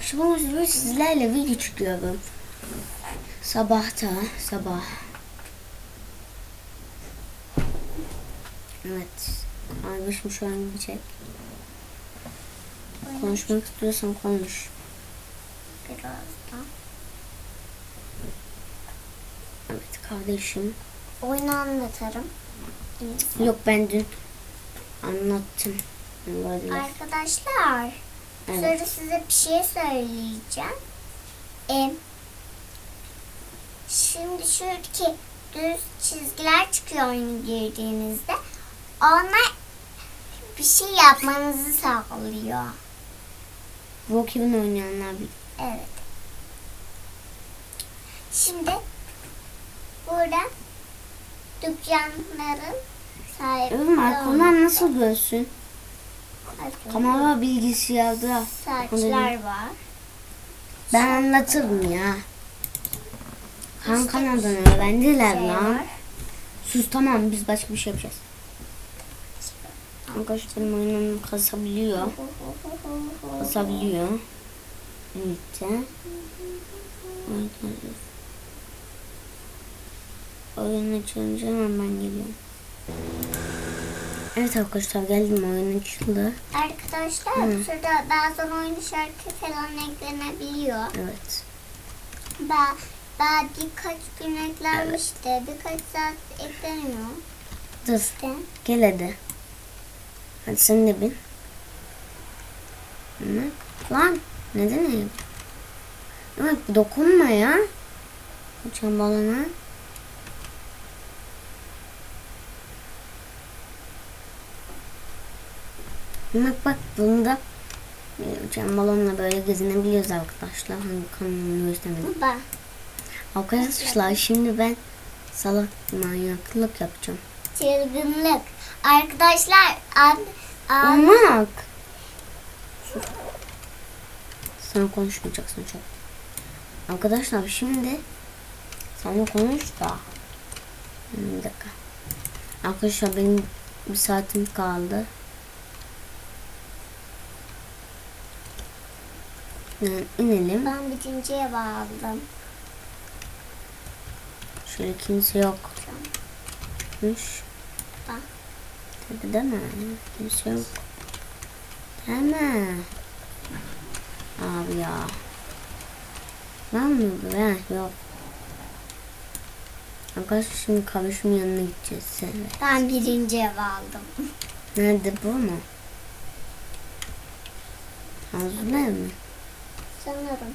Şu bugün sizlerle video çıkıyorum. Sabahta sabah. Evet. Kardeşim şu an gidecek. Konuşmak istiyorsan konuş. Birazdan. Evet kardeşim. Oyunu anlatırım. Yok ben dün anlattım. Olabilir. Arkadaşlar, Evet. sonra size bir şey söyleyeceğim. Em, şimdi şuradaki düz çizgiler çıkıyor oyunu girdiğinizde. Onlar bir şey yapmanızı sağlıyor. Brookhaven oynayanlar bir Evet. Şimdi burada dükkanların sahibi Oğlum arkamdan nasıl görsün? Kamera bilgisayarda. saçlar var. Ben anlatırım ya. Han kanaldan öğrendiler Şey lan. var. Sus tamam biz başka bir şey yapacağız. Arkadaşlarım oyununu kasabiliyor. Kasabiliyor. Evet. Oyun açılınca hemen geliyorum. Evet arkadaşlar geldim oyun açıldı. Arkadaşlar Hı. şurada bazen oyun şarkı falan eklenebiliyor. Evet. Ba ba birkaç gün eklenmişti. Birkaç saat ekleniyor. Dur İşte. gel hadi. Hadi sen de bin. Ne? Lan neden öyle? Bak dokunma ya. Uçan balona. Bak bak bunda e, uçan balonla böyle gezinebiliyoruz arkadaşlar. Hangi kanalını göstermedim. Ba. Arkadaşlar şimdi ben salak manyaklık yapacağım. Çılgınlık. Arkadaşlar abi, abi Olmak. Sen konuşmayacaksın çok. Arkadaşlar şimdi sana konuş da. Bir dakika. Arkadaşlar benim bir saatim kaldı. İnelim. ben bitinciye bağladım. Şöyle kimse yok. Mış. Bak. Tabii değil mi? Kimse yok. Değil mi? Abi ya. Var mı bu? Ha, yok. Arkadaşlar şimdi kardeşimin yanına gideceğiz. Evet. Ben birinciye bağladım. Nerede bu mu? Hazırlar mı? Sanırım.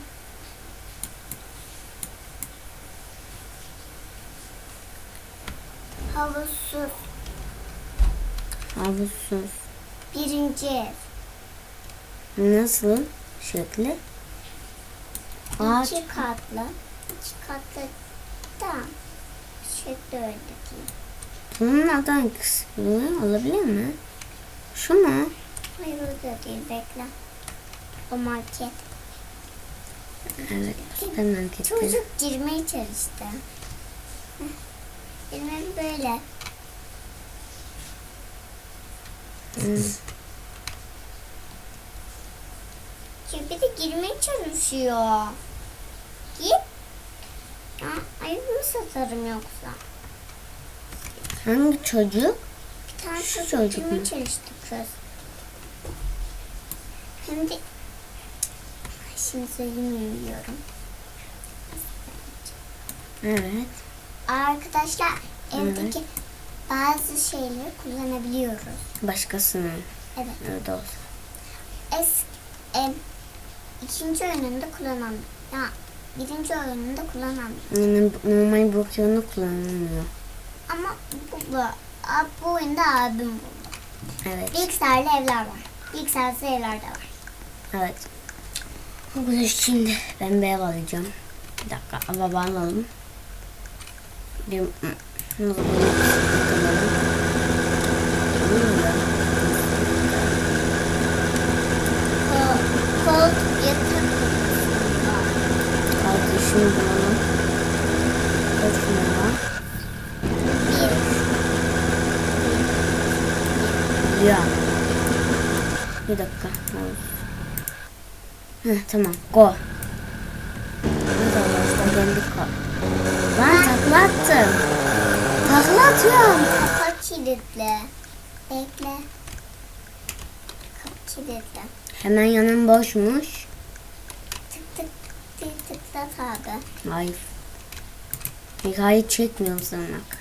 Havuzsuz. Havuzsuz. Birinci ev. Nasıl? Şekli? Ağaç. İki katlı. İki katlı da şekli öyle değil. Bunun adı hangisi? Olabilir mi? Şu mu? Hayır o da değil bekle. O market. Evet. Ben markette. Çocuk girmeye çalıştı. Heh. Girmeli böyle. Hmm. Bir de girmeye çalışıyor. Git. Ya, ayıp mı satarım yoksa? Hangi çocuk? Bir tane Şu çocuk girmeye çalıştı kız. Hem de Şimdi söylemiyorum. Evet. Arkadaşlar Evet. evdeki bazı şeyleri kullanabiliyoruz. Başkasının Evet. evde olsa. Es, em, ikinci oyununda kullanamıyor. Ya birinci oyununda kullanamıyor. Yani normal blokyonu kullanılmıyor. Ama bu, bu, bu oyunda abim buldu. Evet. Bilgisayarlı evler var. Bilgisayarlı evler de var. Evet. Arkadaşlar şimdi ben ev alacağım. Bir dakika araba alalım. Bir Nasıl koltuk yatak var. Altı şunu bulalım. Kaç numara? Bir, Ya. Bir dakika. Evet. Heh, tamam go. Hadi arkadaşlar geldik. Ben takla attım. Takla atıyorum. Kapı kilitli. Bekle. Kapı kilitli. Hemen yanım boşmuş. Tık tık tık tıklat abi. Hayır. Hikaye çekmiyorum sanmak.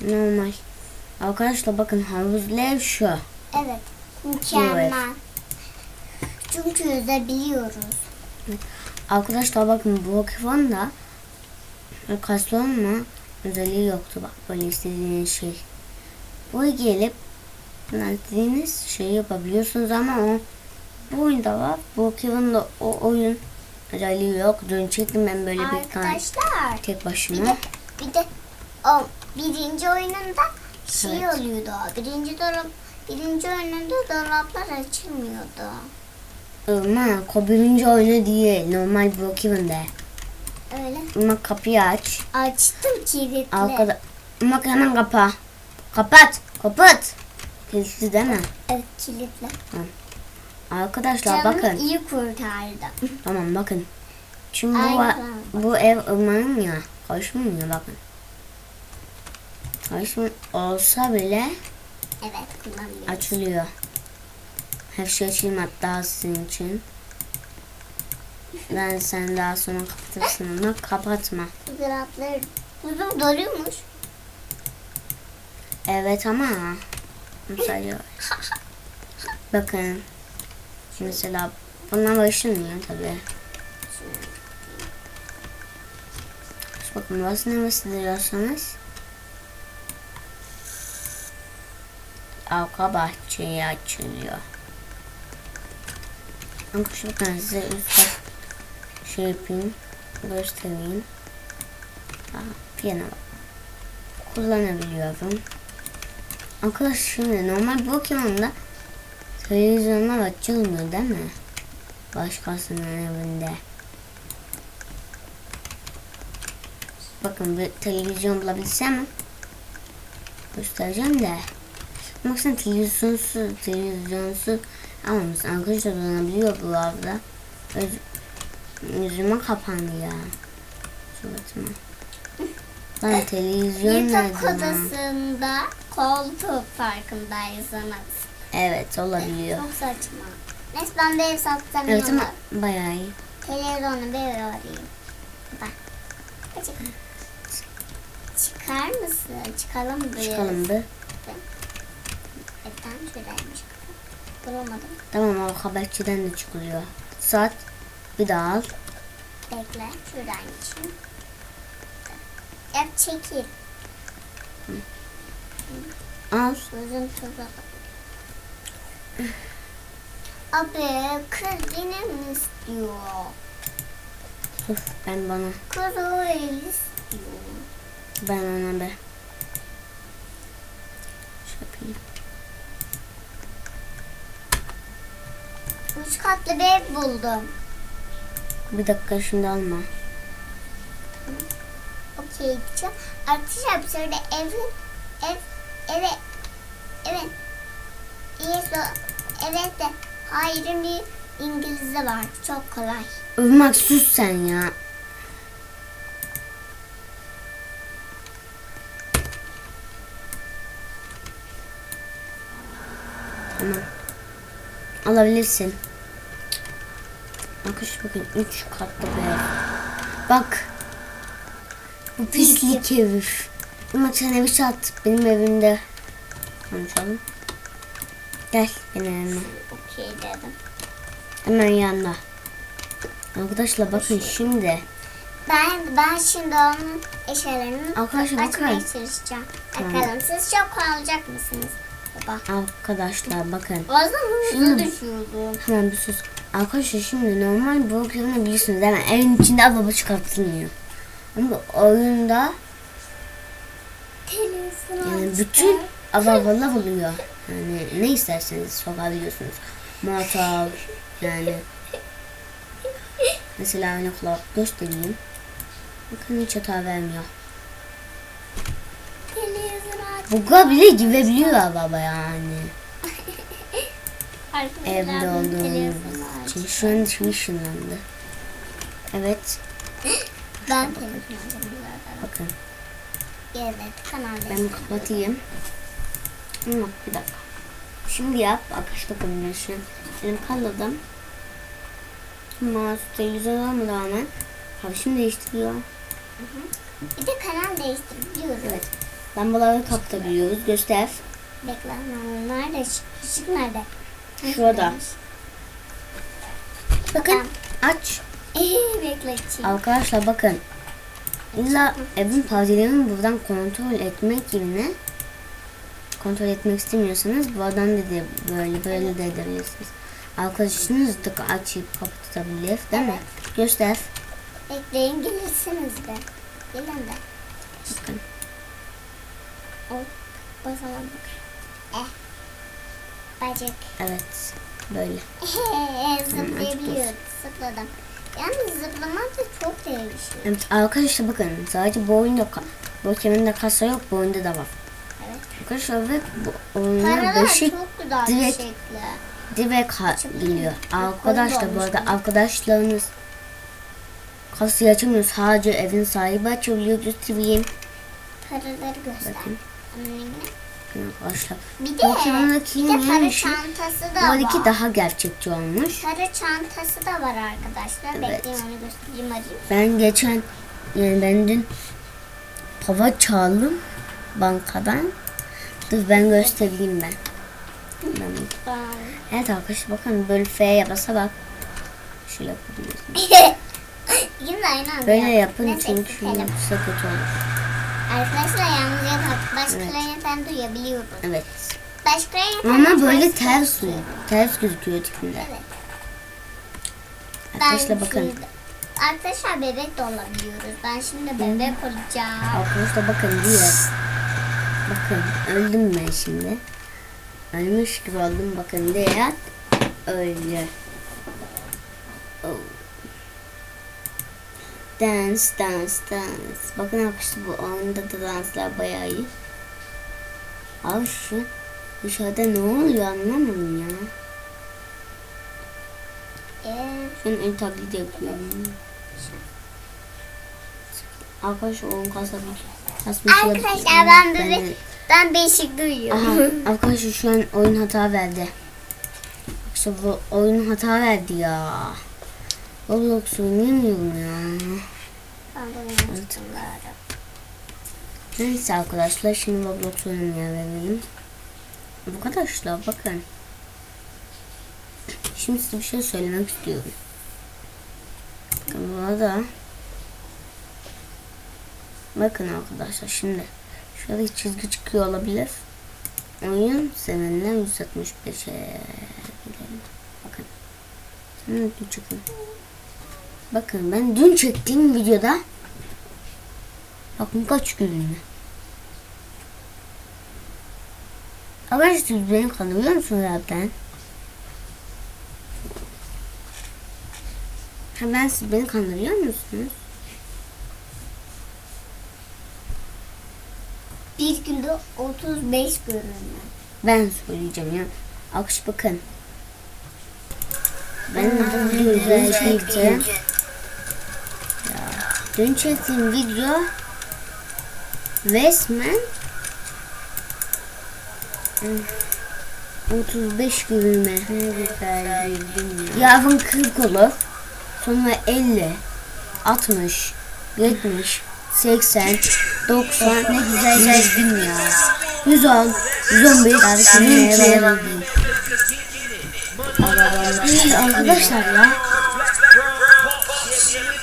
Normal. Arkadaşlar bakın havuzlu ev şu. Evet. Mükemmel. Çünkü yüzebiliyoruz. Arkadaşlar bakın bu Pokemon kaslı olma özelliği yoktu. Bak böyle istediğiniz şey. Buraya gelip istediğiniz şeyi yapabiliyorsunuz ama o bu oyunda var. Bu Pokemon'da o oyun özelliği yok. Dün çektim ben böyle bir tane Arkadaşlar. tek Bir başıma. de, bir de o birinci oyununda şey Evet. oluyordu. Birinci dolap birinci oyununda dolaplar açılmıyordu. O birinci oyunu değil. Normal Pokemon'da. Öyle. Irmak kapıyı aç. Açtım kilitli. Arkada Irmak hemen kapa. Kapat. Kapat. Kilitli değil mi? Evet kilitli. Arkadaşlar Canımı bakın. iyi kurtardı. Tamam bakın. Şimdi bu, bu ev ırmağın ya. Karışmıyor bakın. Karışmıyor olsa bile Evet kullanmıyorum. açılıyor. Her şey açayım hatta sizin için. Ben sen daha sonra kapatırsın ama kapatma. Bu dolaplar uzun doluyormuş. Evet ama bakın mesela bundan başlamıyor tabi. Bakın burası neresi diyorsanız arka bahçeye açılıyor. Arkadaşlar bakın size üst kat şey yapayım göstereyim. Aa, bak. kullanabiliyorum. Arkadaş şimdi normal Pokemon'da televizyonlar açılmıyor değil mi? Başkasının evinde. Bakın bir televizyon bulabilsem göstereceğim de. Baksana televizyonsuz, televizyonsuz almamışsın. Arkadaşlar dolanabiliyor bu arada. Öz, yüzüme kapandı ya. Suratıma. Lan televizyon Yatak odasında koltuk farkındaysanız. Evet olabiliyor. Çok saçma. Neyse ben bir ev satsam Evet ama bayağı iyi. Televizyonu bir arayayım. Bak. Çık. Çıkar mısın? Çıkalım bir. Çıkalım bir. Etten şuraymış. Bulamadım. Tamam o haberciden de çıkılıyor. Saat bir daha al. Bekle. Şuradan geçeyim. Yap çekil. Al. Uzun tuza. Abi kız yine mi istiyor? Sus ben bana. Kız o el istiyor. Ben ona be. Şey yapayım. Üç katlı bir ev buldum. Bir dakika şimdi alma. Okey gideceğim. Arkadaşlar bir sırada evin ev eve evet o evet de hayırın bir İngilizce var. Çok kolay. Irmak sus sen ya. Tamam. Alabilirsin. Arkadaş bakın 3 katlı bir ev. Bak. Bu pislik ev. Ama sen evi sat. Benim evimde. Konuşalım. Gel benim evime. Okey dedim. Hemen yanında. Arkadaşlar bakın şimdi. Ben ben şimdi onun eşyalarını Arkadaşlar açmaya bakın. çalışacağım. Tamam. Bakalım siz çok alacak mısınız? Baba. Arkadaşlar bakın. Bazen hızlı düşüyordum. Hemen bir sus. Arkadaşlar şimdi normal bu oyunu biliyorsunuz mi? Evin içinde araba çıkartılmıyor. Ama oyunda yani bütün arabalar oluyor. Yani ne isterseniz sokabiliyorsunuz. Motor yani. Mesela örnek olarak göstereyim. Bakın hiç hata vermiyor. Aç. Buga bile girebiliyor araba yani. Evde olduğumuz. İçin. Şu an dışarı ışınlandı. Evet. Ben. Bakın. Evet kanal Ben kapatayım. Ama bir dakika. Şimdi yap. Arkadaşlar bakın ben şu an elim kalladım. Mouse televizyon olmadı ama. Abi şimdi değiştiriyor. Bir de kanal değiştirebiliyoruz. Evet. Lambaları kapatabiliyoruz. Göster. Bekle nerede? Işık, nerede? Şurada. Bakın. Aç. Bekle çiğ. Arkadaşlar bakın. İlla evin parçalarını buradan kontrol etmek yerine kontrol etmek istemiyorsanız buradan dedi böyle böyle de edebilirsiniz. Arkadaşınız da açıp kapatabilir değil mi? Göster. Bekleyin gelirsiniz de. Gelin de. Bakın. Hop. Basalım. Eh. Bacak. Evet. Böyle. Zıplayabiliyoruz. Zıpladım. Yalnız zıplamak da çok değişiyor. Evet, arkadaşlar bakın sadece bu oyunda bu keminde kasa yok bu oyunda da var. Evet. Arkadaşlar ve bu çok güzel direkt- şekli. direkt geliyor. Arkadaşlar bu arada arkadaşlarınız kasayı açamıyor. Sadece evin sahibi açabiliyor. Göstereyim. Paraları göster. Bakın. Arkadaşlar. Bir de, Pokemon'daki bir de para çantası da Bu iki var. daha gerçekçi olmuş. Para çantası da var arkadaşlar. Evet. Bekleyin onu göstereyim arayayım. Ben geçen yani ben dün hava çaldım bankadan. Dur ben göstereyim ben. ben evet arkadaşlar bakın böyle F'ye basa bak. Şöyle yapabiliyorsunuz. Yine aynı anda Böyle yap. yapın çünkü yoksa kötü olur. Arkadaşlar. Başkalarını. Evet. Başkalarını Ama böyle ters oluyor. Ters gözüküyor tipinde. Evet. Arkadaşlar Ben bakın. şimdi- Arkadaşlar bebek de olabiliyoruz. Ben şimdi bebek olacağım. Arkadaşlar bakın diyor. Bakın öldüm ben şimdi. Ölmüş gibi oldum bakın diye. Öyle. Oh. Dance, dance, dance. Bakın arkadaşlar bu oyunda da danslar bayağı iyi. Abi şu dışarıda ne oluyor anlamadım ya. Ee, Şu an el taklidi yapıyorum. Arkadaşlar oyun kasabı. Arkadaşlar ben bebek ben beşik duyuyorum. Aha arkadaşlar şu an oyun hata verdi. İşte bu oyun hata verdi ya. Roblox oynayamıyorum ya. De galiba. Neyse arkadaşlar şimdi Roblox oynamaya verelim. Arkadaşlar bakın. Şimdi size bir şey söylemek istiyorum. Bakın burada. Bakın arkadaşlar şimdi. Şöyle çizgi çıkıyor olabilir. Oyun seninle 165'e gidelim. Bakın. Bakın ben dün çektiğim videoda Bakın kaç günlüğüne. Arkadaşlar siz beni kanılıyor musunuz zaten? Ha ben siz beni kandırıyor musunuz? Bir günde 35 görünme. Ben söyleyeceğim ya. Akış bakın. Ben de dün çektim. Dün çektiğim video resmen hmm, 35 gülme. Ne güzel güldüm ya. Yarın 40 olur. Sonra 50, 60, 70, 80, 90 ne güzel güldüm ya. 110, 111, 112. Arkadaşlar ya.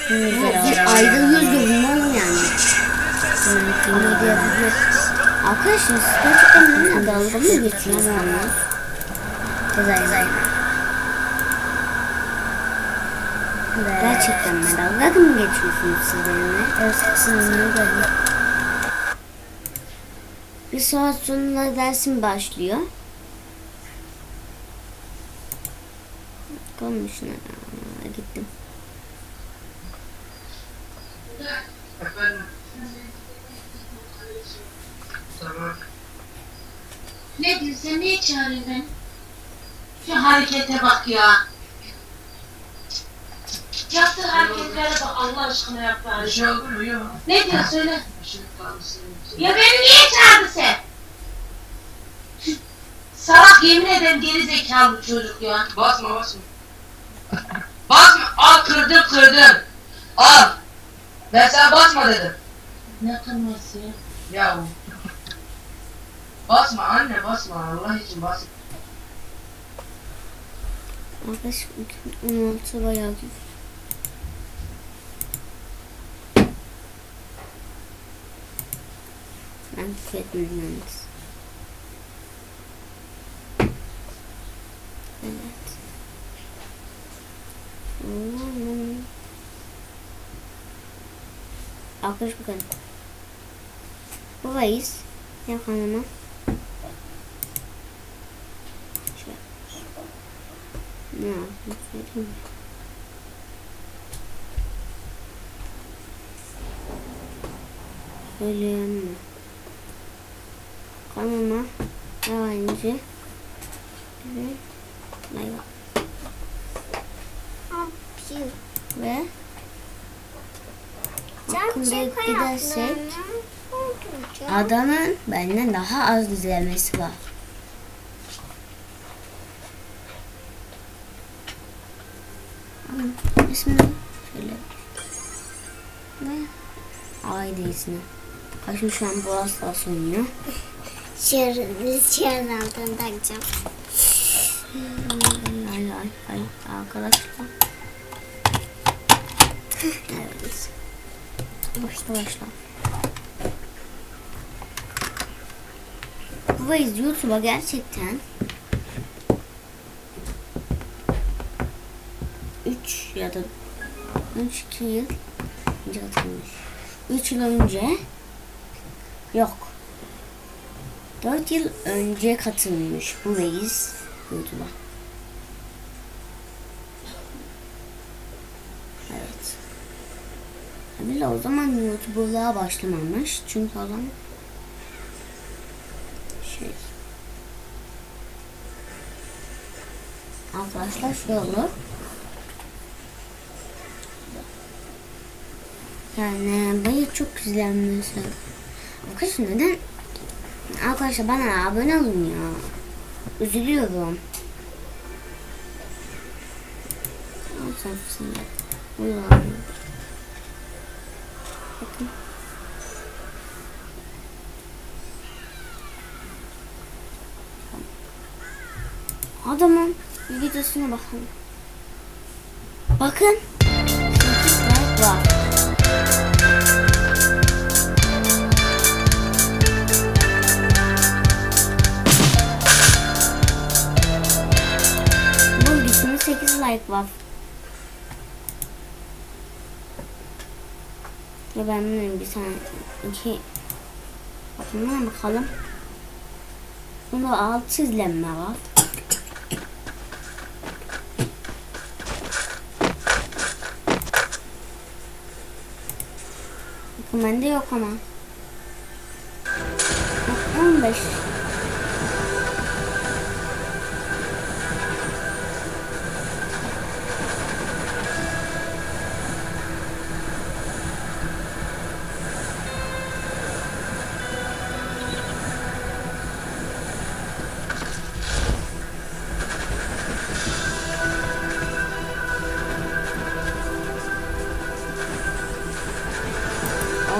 Bir ayda 100 bulmam yani. Arkadaşlar siz gerçekten benimle dalga mı geçiyorsunuz? Güzel güzel. Gerçekten mi dalga mı geçiyorsunuz siz benimle? Evet sizinle böyle. Bir saat sonra dersim başlıyor. Bakalım şuna. Aa, Gittim. Ne diyorsun? Sen niye çağırıyorsun? Şu harekete bak ya. Yaptığı hareketlere bak Allah aşkına yap Bir şey oldu mu? Yok. Ne diyor söyle. Bir şey. Ya beni niye çağırdı sen? Salak yemin ederim geri zekalı çocuk ya. Basma basma. Basma. Al kırdım kırdım. Al. Ben sana basma dedim. Ne kırması ya? Ya. Basma anne basma. Allah için basma. Arkadaş 2016 bayağı güzel. Ben küfretmedim yalnız. Evet. Hmm. Arkadaş bakın. Bu vaiz. Yakınıma. Şöyle. Ne yapayım? Söyleyeyim mi? Söyleyeyim mi? Kanalıma yalancı ve like Yapayım. ve Can hakkında çek gidersek ayaklarını. Oturacağım. adamın benden daha az izlemesi var. İsmi. Kaşım şu an Brawl Stars oynuyor. Şarın, şarın altını takacağım. Ay ay ay arkadaşlar. Evet. Başla başla. Bu Waze YouTube'a gerçekten 3 ya da 3 2 yıl önce katılmış. 3 yıl önce yok. 4 yıl önce katılmış bu Waze YouTube'a. Evet. Bile o zaman YouTuber'lığa başlamamış. Çünkü zaman şey Arkadaşlar şöyle olur. Yani böyle çok izlenmesi. Arkadaşlar neden? Arkadaşlar bana abone olun ya. Üzülüyorum. Buyurun. Bakın. Adamın videosuna. Bakın. 8 like var. 8 like var. Ya ben bunun bir tane iki buna bakalım. Bunda 6 izlenme var. Bakın bende yok ama. Bak,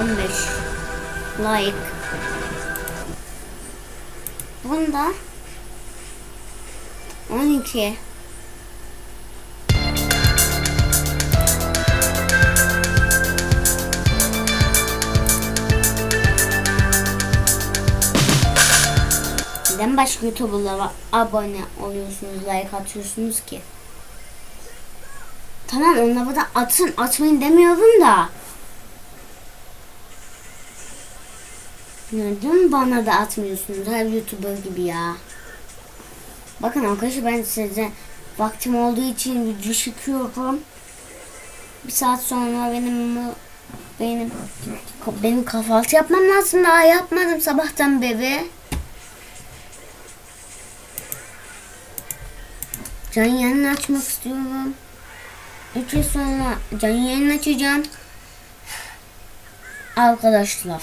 15. On beş. Like. Bunda on iki. Neden başka YouTuber'lara abone oluyorsunuz, like atıyorsunuz ki? Tamam onları da atın, atmayın demiyorum da. Neden bana da atmıyorsunuz her YouTuber gibi ya? Bakın arkadaşlar ben size vaktim olduğu için video çekiyorum. Bir saat sonra benim benim benim kahvaltı yapmam lazım daha yapmadım sabahtan beri. Can yanını açmak istiyorum. 3 yıl sonra canlı yayın açacağım. Arkadaşlar.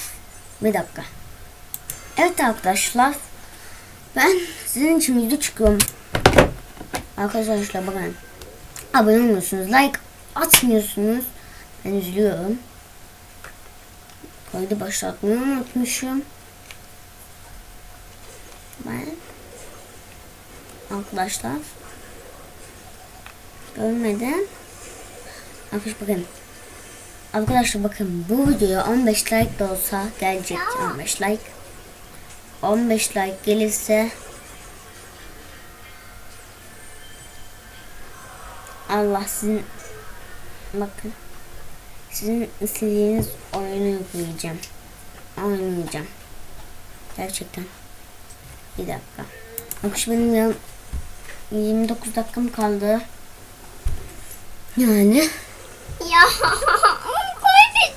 Bir dakika. Evet arkadaşlar. Ben sizin için video çıkıyorum. Arkadaşlar bakın. Abone olmuyorsunuz. Like atmıyorsunuz. Ben üzülüyorum. Kaydı başlatmayı unutmuşum. Ben arkadaşlar görmedim. Arkadaşlar bakın. Arkadaşlar bakın bu videoya 15 like de olsa gelecek 15 like. 15 like gelirse Allah sizin bakın sizin istediğiniz oyunu yüklayacağım. Oynayacağım. Gerçekten. Bir dakika. Arkadaşlar benim ya 29 dakikam kaldı. Yani Ya bugünkü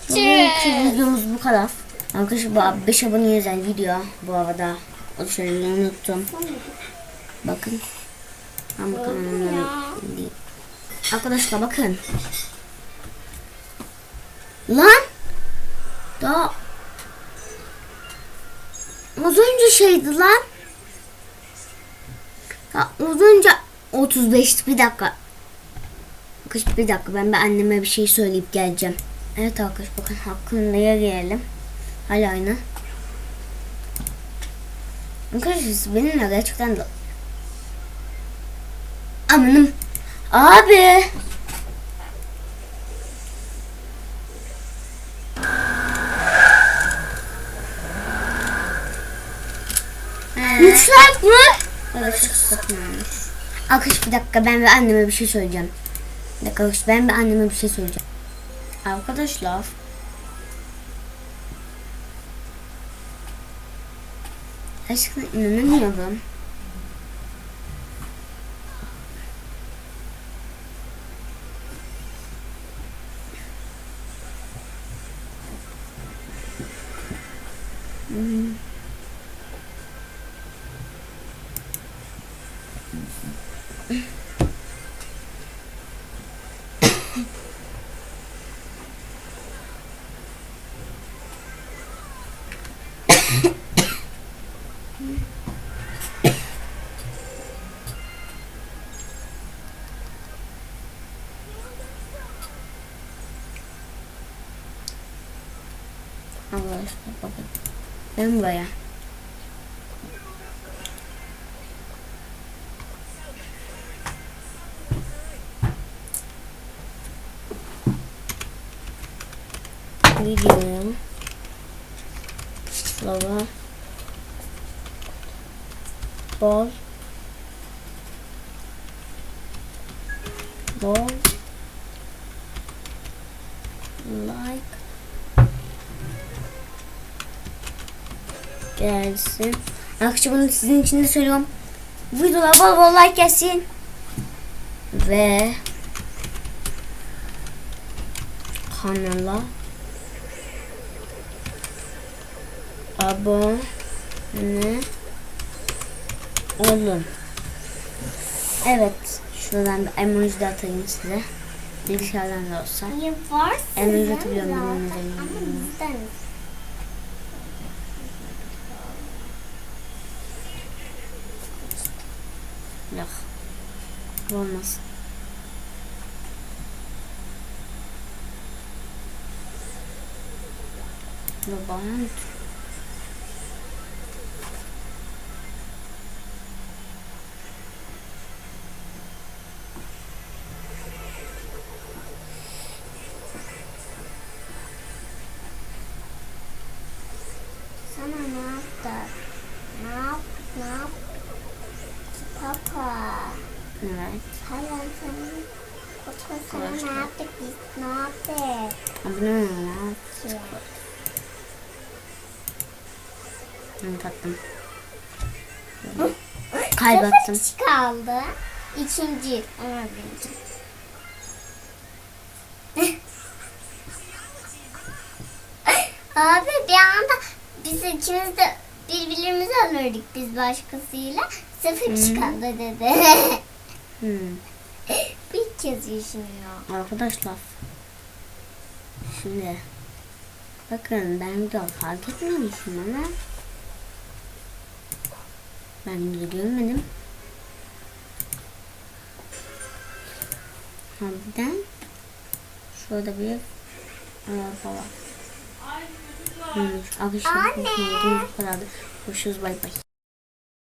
kaybedeceğim. videomuz bu kadar. Arkadaşlar bu 5 abone özel video bu arada. O şeyleri unuttum. Bakın. Ama kanalımda değil. Arkadaşlar bakın. Lan. Daha az önce şeydi lan. Ya az önce 35 bir dakika. Kış bir dakika ben bir anneme bir şey söyleyip geleceğim. Evet arkadaşlar bakın hakkında gelelim. Hala aynı. Arkadaşlar benimle gerçekten de... Amanım. Abi. Lütfen mı? Evet sıkmamış. Arkadaşlar bir dakika ben ve anneme bir şey söyleyeceğim. Bir dakika ben ve anneme bir şey söyleyeceğim. Arkadaşlar. Gerçekten inanamıyorum. Hmm. Arkadaşlar bakın. Ben buraya. Video. Slova. Bol. Bol. Like. Gelsin. Arkadaşlar bunu sizin için de söylüyorum. Videolar bol bol like gelsin. Ve kanala abone olun. Evet. Şuradan bir emoji de atayım size. Bilgisayardan da olsa. Emoji atabiliyorum. Ama bizden. Yok. Olmaz. Babam Ben tattım. Kaybattım. Sıfır kaldı. İkinci. Ama birinci. Abi bir anda biz ikimiz de birbirimizi alırdık biz başkasıyla. Sıfır kişi kaldı dedi. Hmm. bir yazıyor şimdi ya. Arkadaşlar. Şimdi. Bakın ben de fark etmemişim ama. Ben de görmedim. Harbiden. Şurada bir araba var. Hmm, Anne. bu kadar. Görüşürüz bay bay.